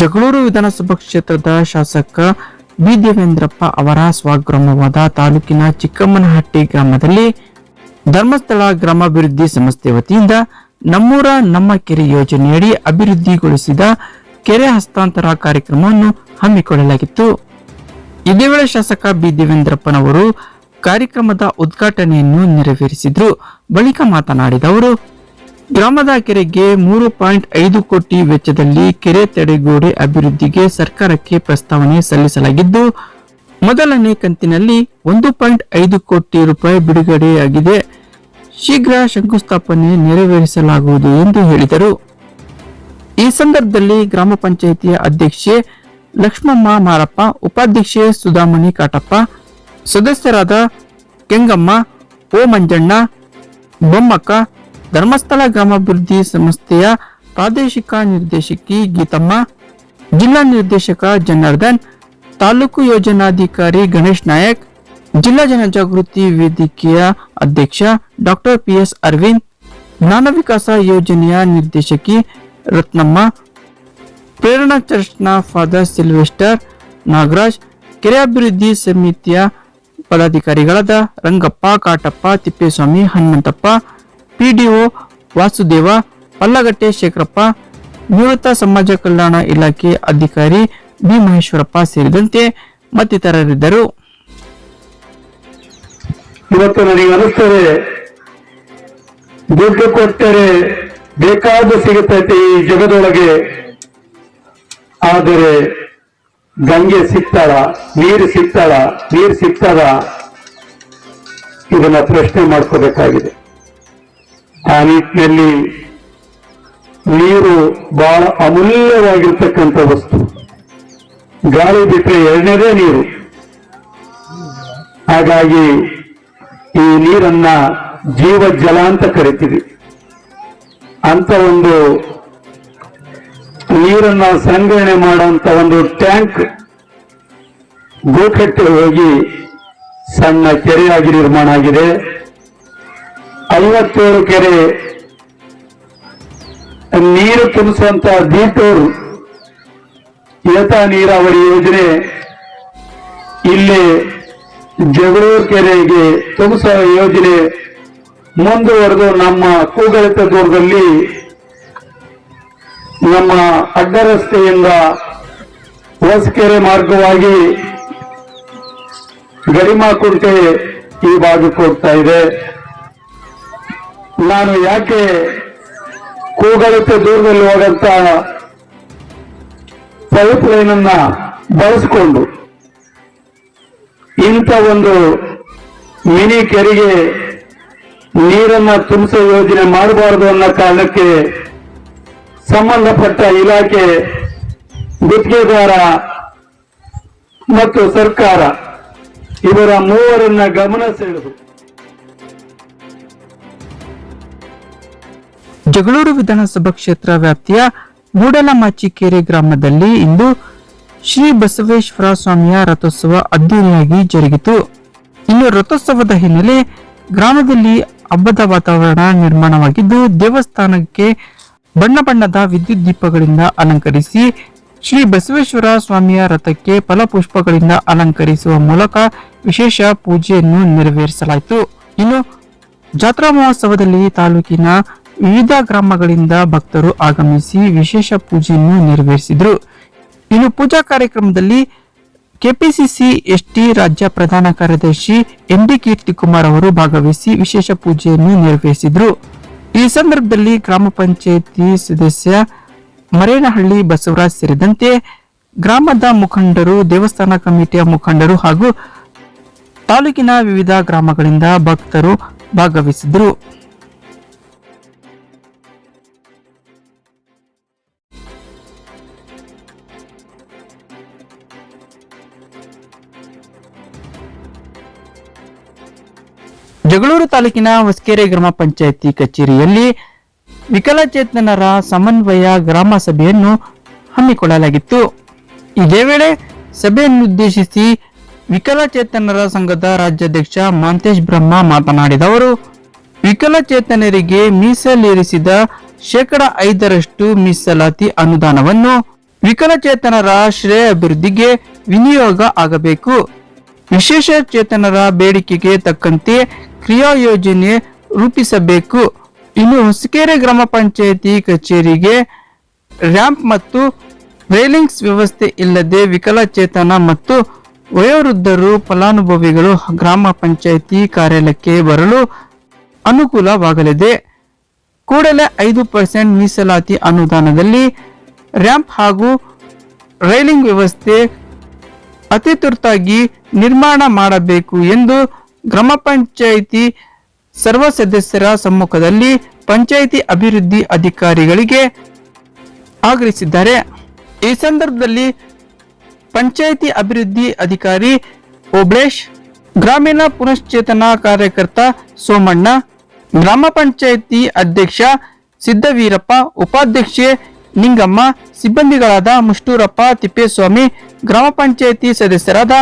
ಜಗಳೂರು ವಿಧಾನಸಭಾ ಕ್ಷೇತ್ರದ ಶಾಸಕ ಬಿ ದೇವೇಂದ್ರಪ್ಪ ಅವರ ಸ್ವಗ್ರಾಮವಾದ ತಾಲೂಕಿನ ಚಿಕ್ಕಮ್ಮನಹಟ್ಟಿ ಗ್ರಾಮದಲ್ಲಿ ಧರ್ಮಸ್ಥಳ ಗ್ರಾಮಾಭಿವೃದ್ಧಿ ಸಂಸ್ಥೆ ವತಿಯಿಂದ ನಮ್ಮೂರ ನಮ್ಮ ಕೆರೆ ಯೋಜನೆಯಡಿ ಅಭಿವೃದ್ಧಿಗೊಳಿಸಿದ ಕೆರೆ ಹಸ್ತಾಂತರ ಕಾರ್ಯಕ್ರಮವನ್ನು ಹಮ್ಮಿಕೊಳ್ಳಲಾಗಿತ್ತು. ಇದೇ ವೇಳೆ ಶಾಸಕ ಬಿ ದೇವೇಂದ್ರಪ್ಪನವರು ಕಾರ್ಯಕ್ರಮದ ಉದ್ಘಾಟನೆಯನ್ನು ನೆರವೇರಿಸಿದ್ರು. ಬಳಿಕ ಮಾತನಾಡಿದ ಅವರು ಗ್ರಾಮದ ಕೆರೆಗೆ ಮೂರು ಪಾಯಿಂಟ್ ಐದು ಕೋಟಿ ವೆಚ್ಚದಲ್ಲಿ ಕೆರೆ ತಡೆಗೋಡೆ ಅಭಿವೃದ್ಧಿಗೆ ಸರ್ಕಾರಕ್ಕೆ ಪ್ರಸ್ತಾವನೆ ಸಲ್ಲಿಸಲಾಗಿದ್ದು, ಮೊದಲನೇ ಕಂತಿನಲ್ಲಿ ಒಂದು ಪಾಯಿಂಟ್ ಐದು ಕೋಟಿ ರೂಪಾಯಿ ಬಿಡುಗಡೆಯಾಗಿದೆ. ಶೀಘ್ರ ಶಂಕುಸ್ಥಾಪನೆ ನೆರವೇರಿಸಲಾಗುವುದು ಎಂದು ಹೇಳಿದರು. ಈ ಸಂದರ್ಭದಲ್ಲಿ ಗ್ರಾಮ ಪಂಚಾಯಿತಿಯ ಅಧ್ಯಕ್ಷೆ ಲಕ್ಷ್ಮಮ್ಮ ಮಾರಪ್ಪ, ಉಪಾಧ್ಯಕ್ಷೆ ಸುಧಾಮಣಿ ಕಾಟಪ್ಪ, ಸದಸ್ಯರಾದ ಕೆಂಗಮ್ಮ ಓ ಮಂಜಣ್ಣ ಬೊಮ್ಮಕ್ಕ ಧರ್ಮಸ್ಥಳ ಗ್ರಾಮಾಭಿವೃದ್ಧಿ ಸಂಸ್ಥೆಯ ಪ್ರಾದೇಶಿಕ ನಿರ್ದೇಶಕಿ ಗೀತಮ್ಮ, ಜಿಲ್ಲಾ ನಿರ್ದೇಶಕ ಜನಾರ್ದನ್, ತಾಲೂಕು ಯೋಜನಾಧಿಕಾರಿ ಗಣೇಶ್ ನಾಯಕ್, ಜಿಲ್ಲಾ ಜನಜಾಗೃತಿ ವೇದಿಕೆಯ ಅಧ್ಯಕ್ಷ ಡಾಕ್ಟರ್ ಪಿಎಸ್ ಅರವಿಂದ್, ಜ್ಞಾನ ವಿಕಾಸ ಯೋಜನೆಯ ನಿರ್ದೇಶಕಿ ರತ್ನಮ್ಮ, ಪ್ರೇರಣಾ ಚರ್ಚ್ನ ಫಾದರ್ ಸಿಲ್ವೆಸ್ಟರ್ ನಾಗರಾಜ್, ಕೆರೆ ಅಭಿವೃದ್ಧಿ ಸಮಿತಿಯ ಪದಾಧಿಕಾರಿಗಳಾದ ರಂಗಪ್ಪ, ಕಾಟಪ್ಪ, ತಿಪ್ಪೇಸ್ವಾಮಿ, ಹನುಮಂತಪ್ಪ ಪಿಡಿಒ ವಾಸುದೇವ ಪಲ್ಲಗಟ್ಟೆ ಶೇಖರಪ್ಪ ನಿವೃತ್ತ ಸಮಾಜ ಕಲ್ಯಾಣ ಇಲಾಖೆ ಅಧಿಕಾರಿ ಬಿ ಮಹೇಶ್ವರಪ್ಪ ಸೇರಿದಂತೆ ಮತ್ತಿತರರಿದ್ದರು. ಇವತ್ತು ನನಗೆ ಅನಿಸ್ತದೆ, ದುಡ್ಡು ಕೊಟ್ಟರೆ ಬೇಕಾದ ಸಿಗುತ್ತೈತೆ ಈ ಜಗದೊಳಗೆ. ಆದರೆ ಗಂಗೆ ಸಿಗ್ತಾಳ, ನೀರು ಸಿಗ್ತಾಳ ನೀರು ಸಿಗ್ತಾಳ ಇದನ್ನ ಪ್ರಶ್ನೆ ಮಾಡ್ಕೋಬೇಕಾಗಿದೆ. ಆ ನಿಟ್ಟಿನಲ್ಲಿ ನೀರು ಬಹಳ ಅಮೂಲ್ಯವಾಗಿರ್ತಕ್ಕಂಥ ವಸ್ತು. ಗಾಳಿ ಬಿಟ್ಟರೆ ಎರಡನೇದೇ ನೀರು. ಹಾಗಾಗಿ ಈ ನೀರನ್ನ ಜೀವ ಜಲ ಅಂತ ಕರಿತೀವಿ. ಅಂತ ಒಂದು ನೀರನ್ನ ಸಂಗ್ರಹಣೆ ಮಾಡುವಂತ ಒಂದು ಟ್ಯಾಂಕ್ ಗೋಕಟ್ಟೆ ಹೋಗಿ ಸಣ್ಣ ಕೆರೆಯಾಗಿ ನಿರ್ಮಾಣ ಆಗಿದೆ. ಐವತ್ತೇಳು ಕೆರೆ, ನೀರು ತುಂಬಿಸುವಂತ ದೀಟೂರು ಏತ ನೀರಾವರಿ ಯೋಜನೆ ಇಲ್ಲಿ ಜಗಳೂರು ಕೆರೆಗೆ ತುಂಬಿಸುವ ಯೋಜನೆ ಮುಂದುವರೆದು ನಮ್ಮ ಕೂಗಳಿತ ದೂರದಲ್ಲಿ ನಮ್ಮ ಅಡ್ಡರಸ್ತೆಯಿಂದ ಹೊಸಕೆರೆ ಮಾರ್ಗವಾಗಿ ಗಡಿಮಾಕುಂಟೆ ಈ ಭಾಗಕ್ಕೆ ಹೋಗ್ತಾ ಇದೆ. ನಾನು ಯಾಕೆ ಕೂಗಳಕ್ಕೆ ದೂರದಲ್ಲಿ ಹೋಗಂತ ಪೈಪ್ ಲೈನ್ ಅನ್ನ ಬಳಸಿಕೊಂಡು ಇಂಥ ಒಂದು ಮಿನಿ ಕೆರೆಗೆ ನೀರನ್ನ ತುಂಬಿಸೋ ಯೋಜನೆ ಮಾಡಬಾರದು ಅನ್ನೋ ಕಾರಣಕ್ಕೆ ಸಂಬಂಧಪಟ್ಟ ಇಲಾಖೆ, ಗುತ್ತಿಗೆದಾರ ಮತ್ತು ಸರ್ಕಾರ ಇವರ ಮೂವರನ್ನ ಗಮನ ಸೆಳೆದು ಜಗಳೂರು ವಿಧಾನಸಭಾ ಕ್ಷೇತ್ರ ವ್ಯಾಪ್ತಿಯ ಮೂಡಲಮಾಚಿಕೆರೆ ಗ್ರಾಮದಲ್ಲಿ ಇಂದು ಶ್ರೀ ಬಸವೇಶ್ವರ ಸ್ವಾಮಿಯ ರಥೋತ್ಸವ ಅದ್ದೂರಿಯಾಗಿ ಜರುಗಿತು. ಇನ್ನು ರಥೋತ್ಸವದ ಹಿನ್ನೆಲೆ ಗ್ರಾಮದಲ್ಲಿ ಹಬ್ಬದ ವಾತಾವರಣ ನಿರ್ಮಾಣವಾಗಿದ್ದು, ದೇವಸ್ಥಾನಕ್ಕೆ ಬಣ್ಣ ಬಣ್ಣದ ವಿದ್ಯುತ್ ದೀಪಗಳಿಂದ ಅಲಂಕರಿಸಿ ಶ್ರೀ ಬಸವೇಶ್ವರ ಸ್ವಾಮಿಯ ರಥಕ್ಕೆ ಫಲಪುಷ್ಪಗಳಿಂದ ಅಲಂಕರಿಸುವ ಮೂಲಕ ವಿಶೇಷ ಪೂಜೆಯನ್ನು ನೆರವೇರಿಸಲಾಯಿತು. ಇನ್ನು ಜಾತ್ರಾ ಮಹೋತ್ಸವದಲ್ಲಿ ತಾಲೂಕಿನ ವಿವಿಧ ಗ್ರಾಮಗಳಿಂದ ಭಕ್ತರು ಆಗಮಿಸಿ ವಿಶೇಷ ಪೂಜೆಯನ್ನು ನೆರವೇರಿಸಿದರು. ಇನ್ನು ಪೂಜಾ ಕಾರ್ಯಕ್ರಮದಲ್ಲಿ ಕೆಪಿಸಿಸಿ ಎಸ್ಟಿ ರಾಜ್ಯ ಪ್ರಧಾನ ಕಾರ್ಯದರ್ಶಿ ಎನ್ ಡಿ ಕೀರ್ತಿಕುಮಾರ್ ಅವರು ಭಾಗವಹಿಸಿ ವಿಶೇಷ ಪೂಜೆಯನ್ನು ನೆರವೇರಿಸಿದರು. ಈ ಸಂದರ್ಭದಲ್ಲಿ ಗ್ರಾಮ ಪಂಚಾಯಿತಿ ಸದಸ್ಯ ಮರೇನಹಳ್ಳಿ ಬಸವರಾಜ್ ಸೇರಿದಂತೆ ಗ್ರಾಮದ ಮುಖಂಡರು, ದೇವಸ್ಥಾನ ಕಮಿಟಿಯ ಮುಖಂಡರು ಹಾಗೂ ತಾಲೂಕಿನ ವಿವಿಧ ಗ್ರಾಮಗಳಿಂದ ಭಕ್ತರು ಭಾಗವಹಿಸಿದರು. ಜಗಳೂರು ತಾಲೂಕಿನ ಹೊಸಕೆರೆ ಗ್ರಾಮ ಪಂಚಾಯಿತಿ ಕಚೇರಿಯಲ್ಲಿ ವಿಕಲಚೇತನರ ಸಮನ್ವಯ ಗ್ರಾಮ ಸಭೆಯನ್ನು ಹಮ್ಮಿಕೊಳ್ಳಲಾಗಿತ್ತು. ಇದೇ ವೇಳೆ ಸಭೆಯನ್ನುದ್ದೇಶಿಸಿ ವಿಕಲಚೇತನರ ಸಂಘದ ರಾಜ್ಯಾಧ್ಯಕ್ಷ ಮಾಂತೇಶ್ ಬ್ರಹ್ಮ ಮಾತನಾಡಿದ ಅವರು, ವಿಕಲಚೇತನರಿಗೆ ಮೀಸಲಿರಿಸಿದ ಶೇಕಡ ಐದರಷ್ಟು ಮೀಸಲಾತಿ ಅನುದಾನವನ್ನು ವಿಕಲಚೇತನರ ಶ್ರೇಯ ಅಭಿವೃದ್ಧಿಗೆ ವಿನಿಯೋಗ ಆಗಬೇಕು. ವಿಶೇಷ ಚೇತನರ ಬೇಡಿಕೆಗೆ ತಕ್ಕಂತೆ ಕ್ರಿಯಾ ಯೋಜನೆ ರೂಪಿಸಬೇಕು. ಇನ್ನು ಹೊಸಕೆರೆ ಗ್ರಾಮ ಪಂಚಾಯಿತಿ ಕಚೇರಿಗೆ ರ್ಯಾಂಪ್ ಮತ್ತು ರೈಲಿಂಗ್ಸ್ ವ್ಯವಸ್ಥೆ ಇಲ್ಲದೆ ವಿಕಲಚೇತನ ಮತ್ತು ವಯೋವೃದ್ಧರು ಫಲಾನುಭವಿಗಳು ಗ್ರಾಮ ಪಂಚಾಯಿತಿ ಕಾರ್ಯಾಲಯಕ್ಕೆ ಬರಲು ಅನುಕೂಲವಾಗಲಿದೆ. ಕೂಡಲೇ ಐದು ಪರ್ಸೆಂಟ್ ಮೀಸಲಾತಿ ಅನುದಾನದಲ್ಲಿ ರ್ಯಾಂಪ್ ಹಾಗೂ ರೈಲಿಂಗ್ ವ್ಯವಸ್ಥೆ ಅತಿ ತುರ್ತಾಗಿ ನಿರ್ಮಾಣ ಮಾಡಬೇಕು ಎಂದು ಗ್ರಾಮ ಪಂಚಾಯಿತಿ ಸರ್ವ ಸದಸ್ಯರ ಸಮ್ಮುಖದಲ್ಲಿ ಪಂಚಾಯಿತಿ ಅಭಿವೃದ್ಧಿ ಅಧಿಕಾರಿಗಳಿಗೆ ಆಗ್ರಹಿಸಿದ್ದಾರೆ. ಈ ಸಂದರ್ಭದಲ್ಲಿ ಪಂಚಾಯಿತಿ ಅಭಿವೃದ್ಧಿ ಅಧಿಕಾರಿ ಓಬ್ಳೇಶ್, ಗ್ರಾಮೀಣ ಪುನಶ್ಚೇತನ ಕಾರ್ಯಕರ್ತ ಸೋಮಣ್ಣ, ಗ್ರಾಮ ಪಂಚಾಯಿತಿ ಅಧ್ಯಕ್ಷ ಸಿದ್ದವೀರಪ್ಪ ಉಪಾಧ್ಯಕ್ಷೆ ನಿಂಗಮ್ಮ, ಸಿಬ್ಬಂದಿಗಳಾದ ಮುಷ್ಟೂರಪ್ಪ, ತಿಪ್ಪೇಸ್ವಾಮಿ, ಗ್ರಾಮ ಪಂಚಾಯಿತಿ ಸದಸ್ಯರಾದ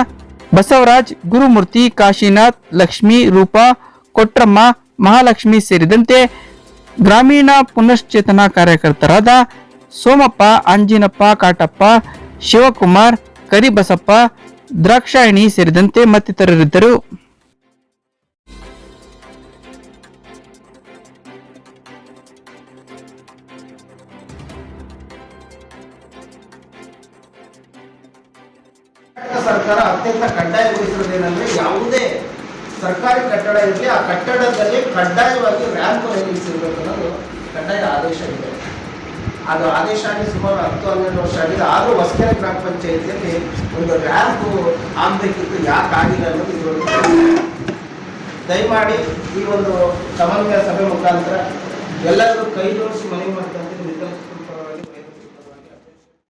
ಬಸವರಾಜ್, ಗುರುಮೂರ್ತಿ, ಕಾಶಿನಾಥ್, ಲಕ್ಷ್ಮಿ, ರೂಪಾ, ಕೊಟ್ರಮ್ಮ, ಮಹಾಲಕ್ಷ್ಮಿ ಸೇರಿದಂತೆ ಗ್ರಾಮೀಣ ಪುನಶ್ಚೇತನ ಕಾರ್ಯಕರ್ತರಾದ ಸೋಮಪ್ಪ, ಅಂಜಿನಪ್ಪ, ಕಾಟಪ್ಪ, ಶಿವಕುಮಾರ್, ಕರಿಬಸಪ್ಪ, ದ್ರಾಕ್ಷಾಯಣಿ ಸೇರಿದಂತೆ ಮತ್ತಿತರರಿದ್ದರು. ಸರ್ಕಾರ ಅತ್ಯಂತ ಕಡ್ಡಾಯಗೊಳಿಸಿರೋದೇನೆಂದ್ರೆ ಯಾವುದೇ ಸರ್ಕಾರಿ ಕಟ್ಟಡ ಇರಲಿ, ಆ ಕಟ್ಟಡದಲ್ಲಿ ಕಡ್ಡಾಯವಾಗಿ ರ್ಯಾಂಪ್ ನಿಲ್ಲಿಸಿರ್ಬೇಕು ಅನ್ನೋದು ಕಡ್ಡಾಯ ಆದೇಶ ಇದೆ. ಅದು ಆದೇಶ ಆಗಿ ಸುಮಾರು ಹತ್ತು, ಹನ್ನೆರಡು ವರ್ಷ ಆಗಿದೆ. ಆದರೂ ಹೊಸಕೆರೆ ಗ್ರಾಮ ಪಂಚಾಯತಿಯಲ್ಲಿ ಒಂದು ರ್ಯಾಂಪ್ ಆಗಬೇಕಿತ್ತು, ಯಾಕೆ ಆಗಿಲ್ಲ ಅನ್ನೋದು ದಯಮಾಡಿ ಈ ಒಂದು ಸಮನ್ವಯ ಸಭೆ ಮುಖಾಂತರ ಎಲ್ಲರೂ ಕೈ ಜೋಡಿಸಿ ಮನವಿ ಮಾಡ್ತಾರೆ